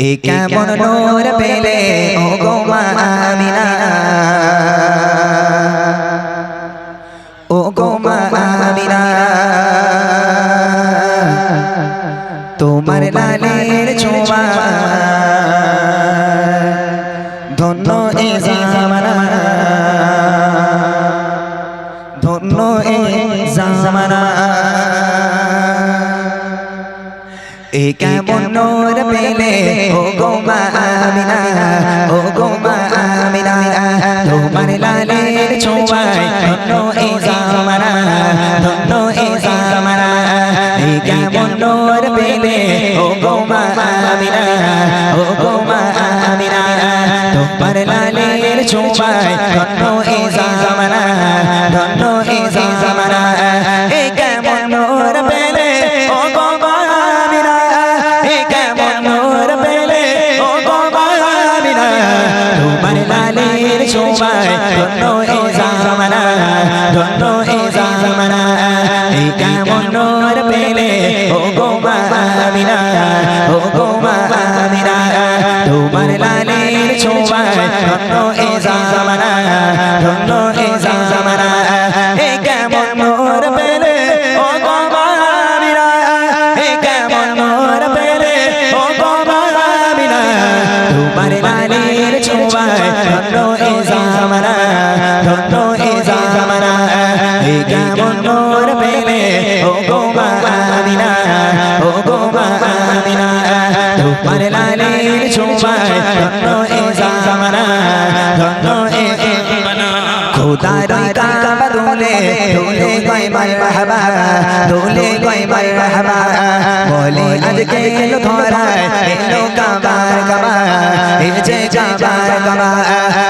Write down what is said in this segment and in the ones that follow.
এ কেমন নোর পেলে? ও গো মা আমিনা। কেমন নোর পেলে? ও গো মা আমিনা ও গো মা তোমার লালের ছোঁয়ায় ধন্য এই জামানা, ধন্য এই জামানা। কেমন নোর পেলে? ও গো মা ও গো মা তোমার লালের ছোঁয়ায় ধন্য এই জামানা, ধন্য ধন্য এই বলে আজকে এলো ধরা এলো কাবার কাবার এ যে কাবার কাবার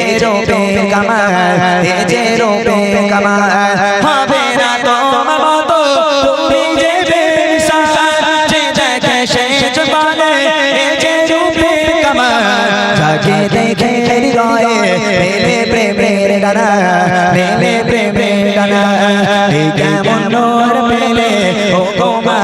যে রোপে কামা এ যে রোপে কামা হবে না তোমার মতো তুমি যে বেবিসা যে দেখে গানা প্রেমে প্রেমের গানা। কেমন প্রেমে ও কোমা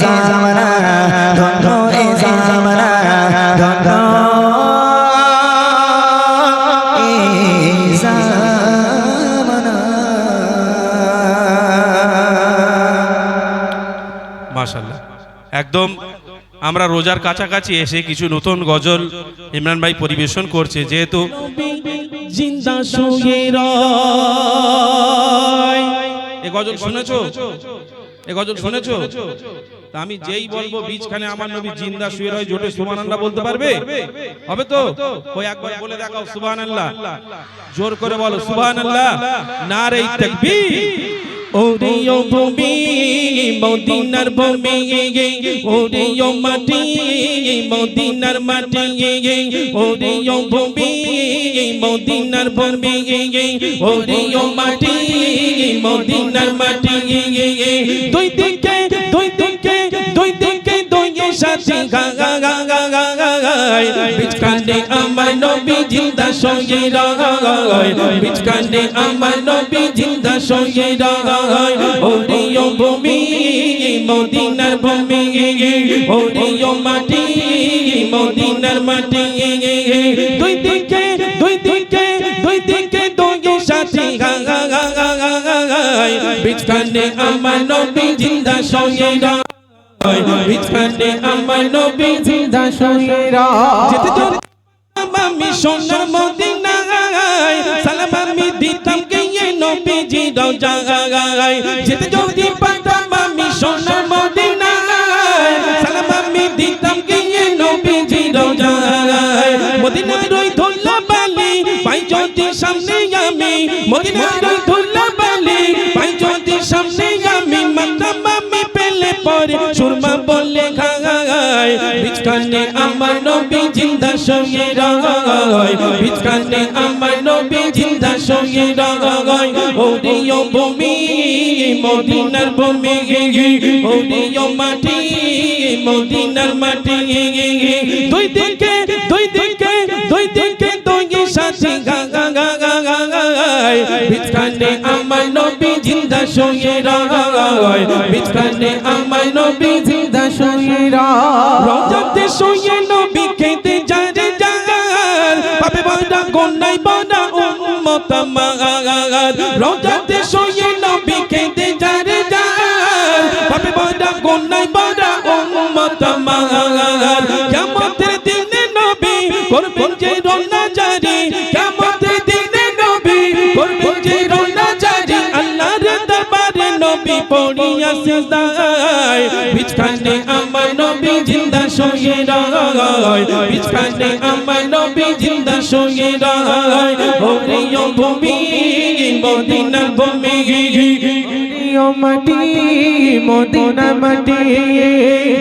জামানা ধন্য এ জামানা ধন্য মাশাল্লাহ একদম আমরা রোজার কাছাকাছি এসে কিছু নতুন গজল ইমরান ভাই পরিবেশন করছে যেহেতু জিন্দা শুয়ে এ গজল শুনেছো? এ গজল শুনেছো? তা আমি যেই বলব বীজখানে আমার নবী জিন্দা শুয়ে রয় জোটে সুবহানাল্লাহ বলতে পারবে? হবে তো? ওই একবার বলে দেখাও সুবহানাল্লাহ। জোর করে বলো সুবহানাল্লাহ। নারে তাকবীর। ওরে ও ভূমি মদিনার ভূমি। ওরে ও মাটি মদিনার মাটি। ওরে ও ভূমি মদিনার ভূমি। ওরে ও মাটি মদিনার মাটি। দুই দুই সাথে গা গা গা গা গা গা গায় বিচকানে আমার নবী জিন্দা সঙ্গে রাগায় বিচকানে আমার নবী জিন্দা সঙ্গে রাগায় ওরে ও ভূমি মদিনার ভূমি ওরে ও মাটি মদিনার মাটি দুই দিকে দুই দিকে দুই দিকে দুই সাথে গা আমার নবী জিন্দা সঙ্গে রাগায় বিছখানে আমার নবী জিন্দা শরীরা যেতে চলে। আমি সোনার মদিনায়। সালাম আমি দিতাম গিয়ে নবীজি রওজায় যেতে যদি পারতাম আমি সোনার মদিনায়। সালাম আমি দিতাম গিয়ে নবীজি রওজায় মদিনার ওই ধুলা বালি পাই যদি সামনে আমি। মদিনার ওই ধুলা বিচকানে আমার নবী জিন্দা সঙ্গে রাগায় বিচকানে আমার নবী জিন্দা সঙ্গে রাগায় ওরে ও ভূমি, মদিনার ভূমি ওরে ও মাটি, মদিনার মাটি। দুই দিকে দুই দিকে দুই দিকে দুই সাথে গা গা গা গা গা গায় বিচকানে আমার নবী জিন্দা সঙ্গে রাগায় বিচকানে আমার নবী উম্মত মাগার রোজাতে সঙ্গে নবী খেতে যারে জাগার পাবে বড়া গন্নাই বড়া উম্মত মাগার কিয়ামতের দিনে নবী করবেন যে রওনা জারি কিয়ামতের দিনে নবী করবেন যে রওনা জারি আল্লাহর দরবারে নবী পড়িয়া সিজদায়। বিছখানে আমার নবী জিন্দা সঙ্গে রায়। বিছখানে আমার নবী জিন্দা সঙ্গে রায়। ওরে ভূমি, মদিনার ভূমি। মাটি মদিনা মাটি।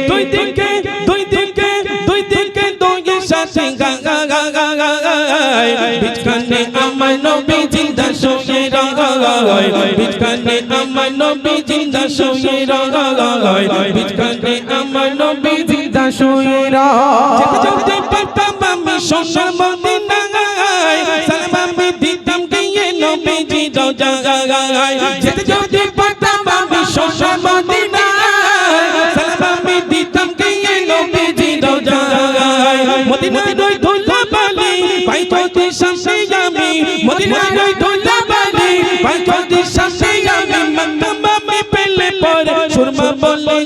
দুই দিকে দুই দিকে দুই দিকে দুই সাথে গা গা গা গা গা গায় বিছখানে আমার নবী জিন্দা সঙ্গে রাগায় বিছখানে আমার নবী জিন্দা সঙ্গে রাগায় বিছখানে আমার নবী যেতে যেতে পারতাম আমি সোনার মদিনায়। সালাম আমি দিতাম গিয়ে নবীজি রওজায় যেতে যেতে পারতাম আমি সোনার মদিনায়। সালাম আমি দিতাম গিয়ে নবীজি ধুলা বালি পাই যদি সামনে আমি। মদিনায় ওই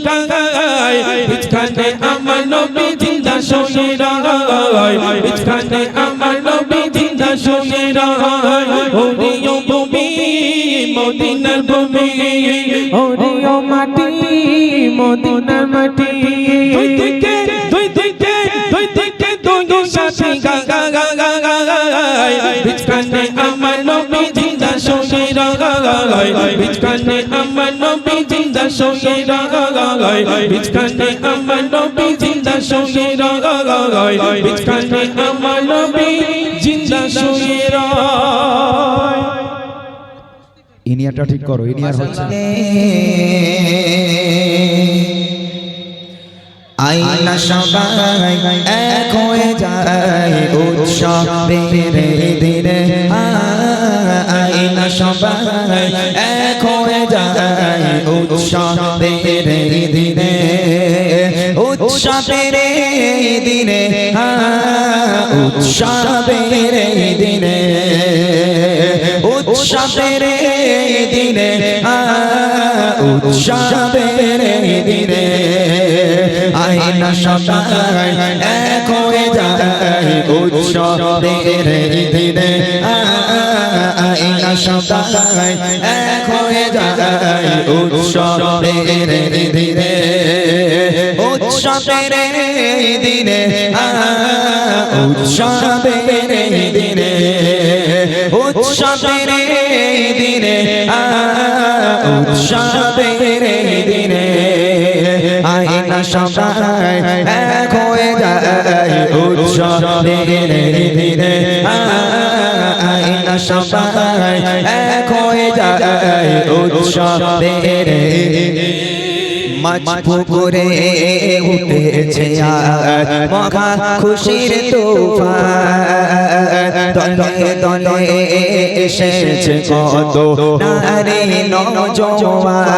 বলে গায় বিছখানে আমার নবী জিন্দা সঙ্গে রায় বিছখানে আমার নবী জিন্দা সঙ্গে রায় ওরে ও ভূমি, মদিনার ভূমি। ওরে ও মাটি মদিনা মাটি। আমার নবী জিন্দা সঙ্গে রাগায় বিছখানে আমার নবী জিন্দা সঙ্গে রাগায় বিছখানে আমার নবী জিন্দা সঙ্গে রাগায় ইনিয়াটা ঠিক করো ইনিয়ার হচ্ছে। আইনা সবাই এক হয়ে যায় উৎসবের দিনে। আইনা সবাই উৎসবের দিনে উৎসবের দিনে উৎসবের দিনে আইনা সবাই এক হয়ে যায় দিনে আইনা সবাই এক হয়ে যায় দিনে দিনে, উৎসবের দিনে উৎসবের দিনে উৎসবের দিনে আইনা সবাই এক হয়ে যায় উৎসবের দিনে আইনা সবাই এক হয়ে যায় উৎসবের মাছ পুকুরে উঠেছে মহা খুশির তুফান। দলে দলে এসেছে কত নারী নজওয়ান।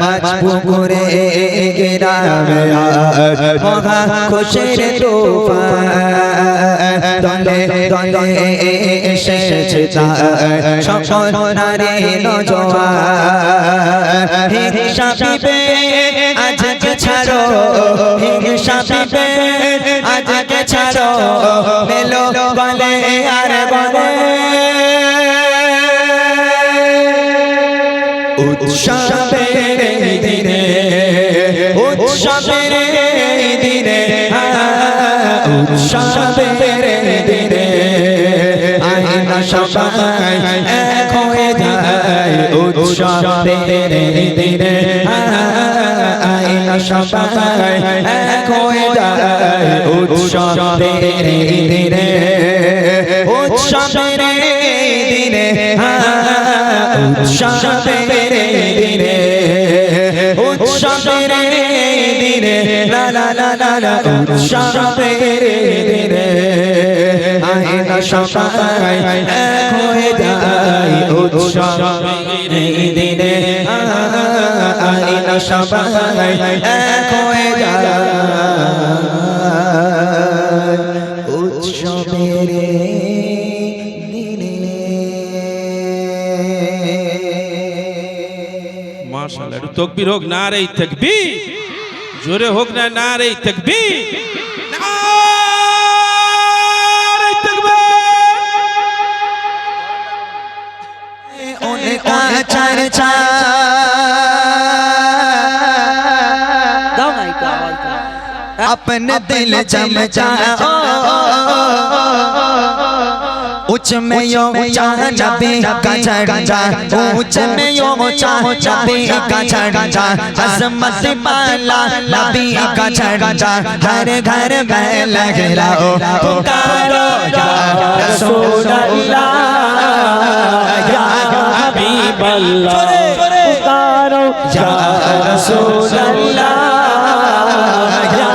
মাছ পুকুরে গ্রামে মহা খুশির তুফান। দলে দলে এসেছে সকল নারী হিংসা পিবে আজকে ছাড়ো হিংসা পিবে আজকে ছাড়ো মেলো বলে আর বলে উৎসবের দিনে উৎসবের দিনে উৎসবের সবাই এক হয়ে যায় উৎসবের এই দিনে উৎসবের এই দিনে উৎসবের এই দিনে উৎসবের এই দিনে, লা লা লা লা লা উৎসবের এই দিনে আইনা সবাই এক হয়ে যায় উৎসবের এই দিনে আইনা সবাই এক হয়ে যায় উৎসবের দিনে। মাশাআল্লাহ একটু তকবীর হোক না রে তাকবীর। জোরে হোক না না রে তাকবীর। নারে अपने दिल जम चमचा उच्च में यो ऊँचा नबी का चर्चा उच्च में यो ऊँचा नबी का चर्चा अजमत पाला नबी का चर्चा घर घर में लग रहो पुकारो या रसूल अल्लाह या हबीब अल्लाह पुकारो या रसूल अल्लाह या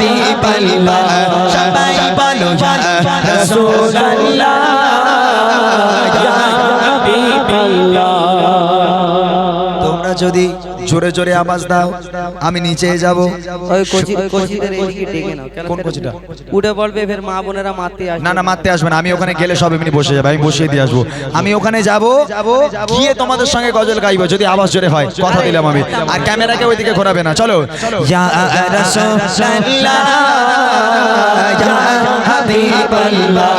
হাবিব আল্লাহ সবাই বলো রসুল আল্লাহ হাবিব আল্লাহ তোমরা যদি জোরে জোরে আওয়াজ দাও আমি নিচে যাব। ওই কোচি কোচিদের এইদিকে ডেকে নাও কোন কোচিটা? উঠে বলবে ফের মা বোনেরা মারতে আসবে না না মারতে আসবে না আমি ওখানে গেলে সব এমনি বসে যাবে আমি বসিয়ে দিয়ে আসব। আমি ওখানে যাব গিয়ে তোমাদের সঙ্গে গজল গাইবো যদি আওয়াজ জোরে হয় কথা দিলাম আমি। আর ক্যামেরাকে ওইদিকে ঘোরাবে না চলো। ইয়া রাসূলুল্লাহ ইয়া হাবিবাল্লাহ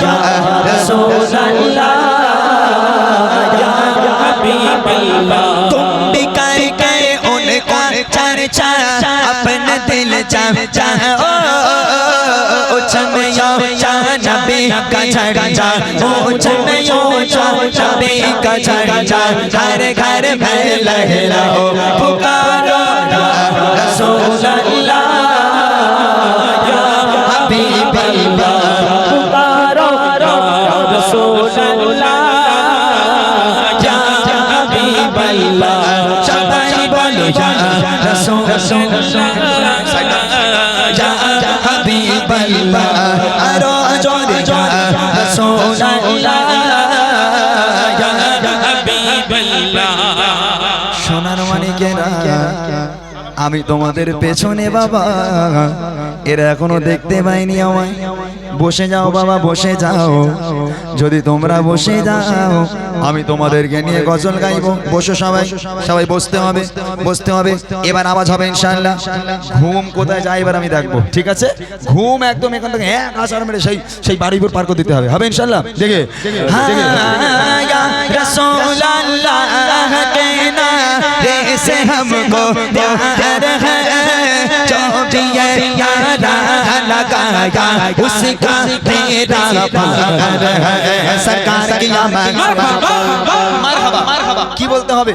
ইয়া রাসূলুল্লাহ ইয়া হাবিবাল্লাহ। हर घर में लग रहो पुकारो या रसूल अल्लाह या हबीब अल्लाह पुकारो या रसूल अल्लाह या हबीब अल्लाह सबाई बोलो या रसूल या আমি তোমাদের পেছনে বাবা। এরা এখনও দেখতে পাইনি আমায়। বসে যাও বাবা, বসে যাও। যদি তোমরা বসে যাও, আমি তোমাদেরকে নিয়ে গজল গাইবো। বসো সবাই সবাই বসতে হবে বসতে হবে। এবার আওয়াজ হবে ইনশাআল্লাহ। ঘুম কোথায় যায় এবার আমি দেখব, ঠিক আছে? ঘুম একদম এখান থেকে এক আসার মেরে সেই সেই উপর পার করে দিতে হবে। হবে ইনশাআল্লাহ? দেখে? से हमको प्यार है जो भी ये यारा लगाया उसका मेरा प्यार है सरकार की आमद মারহাবা মারহাবা কি বলতে হবে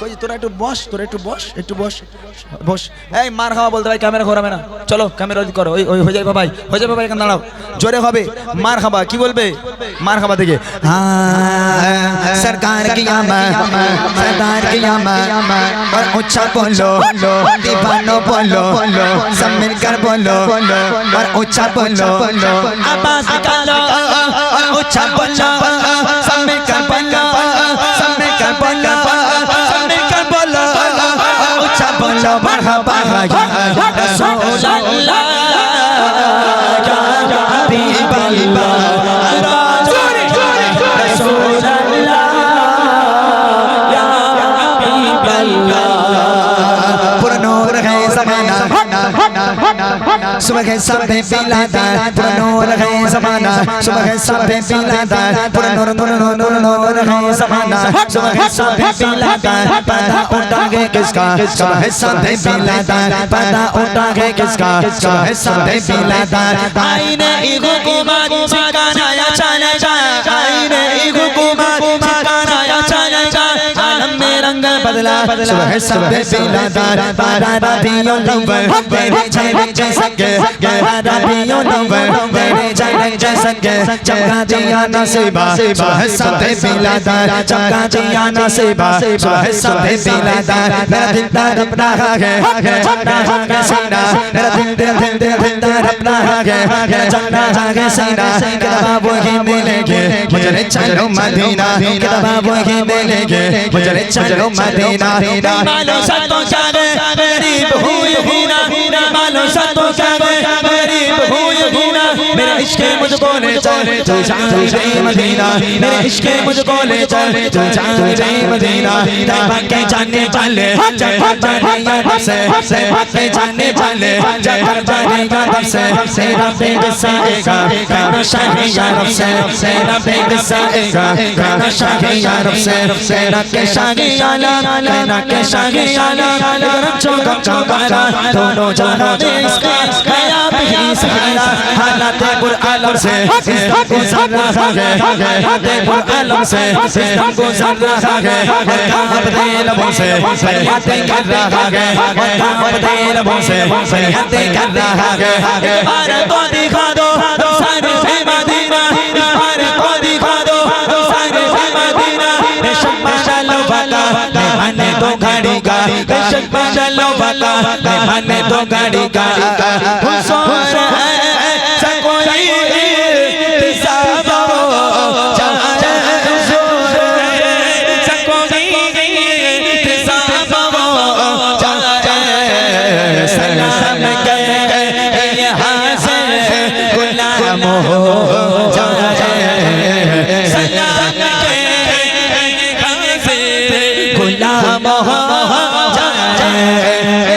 কই তোরা একটু বস তোরা একটু বস একটু বস বস এই মার খাওয়া বলতে ভাই ক্যামেরা ঘোরাবে না চলো ক্যামেরা ওই করো ওই ওই হয়ে যাবে ভাই হয়ে যাবে ভাই এখানে দাঁড়াও জোরে হবে মার খাবা কি বলবে মার খাবা থেকে सरकार की आमद सरदार की आमद और ऊंचा बोलो दीवानो बोलो सब मिलकर बोलो और ऊंचा बोलो आवाज निकालो और ऊंचा बोलो রাসূল सुबह के सबे पिलाता पुरनो रहे जमाना सुबह के सबे पिलाता पुरनो नूर नूर नूर नूर रहे जमाना सुबह के सबे पिलाता पता उठा के किसका सुबह के सबे पिलाता पता उठा के किसका सुबह के सबे पिलाता आईने इगो कुमार सिकाना बदला सुबह सबे पिलादार बारा रातियों लंबर तेरे चेहरे जैसा के बारा रातियों लंबर तेरे चेहरे जैसा के चमका दिया नसीबा सुबह सबे पिलादार चमका दिया नसीबा सुबह सबे पिलादार मेरा दिल तड़प रहा है चमका है सीना मेरा दिल दिल दिल दिल दिल तड़प रहा है चमका है सीना के बाबू ही मिलेंगे मुझे चलो मदीना के बाबू ही मिलेंगे मुझे ले चलो मदीना मदीना मालो सतो चारे गरीब हूँ हीना हीना मालो सतो चारे गरीब हूँ हीना मेरा इश्क मुझको ले चल तू जाए मदीना। मेरा इश्क मुझको ले चल तू जाए मदीना। तैबा के जाने वाले जबर जानिया बसे तैबा के जाने वाले जबर जानिया बसे तेरा बेगसा एका काना शाही यारब से तेरा बेगसा एका काना शाही यारब से तेरा के शाही याला तेरा के शाही आला गरम चौका चौकारा दोनों जाना दे इसका गया भी सहारा हालात बुर आलम से सिस्टम गुजर रहा है हालात बुर आलम से सिस्टम गुजर रहा है काम दे लबों से फरियादें कर रहा है काम दे लबों से फरियादें कर रहा है भारत तिसाबो चाहे सलाम के यहाँ से गुलाम हो 哎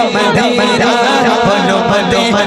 মদিনা বলো মদিনা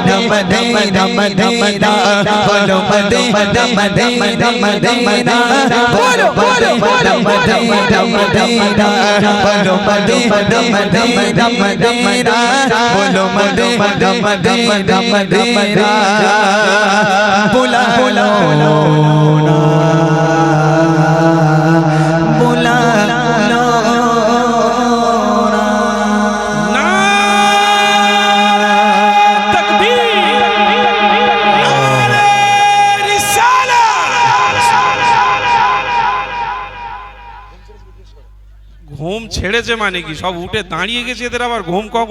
ছেড়েছে মানে কি? সব উঠে দাঁড়িয়ে গেছে এদের আবার ঘুম কখন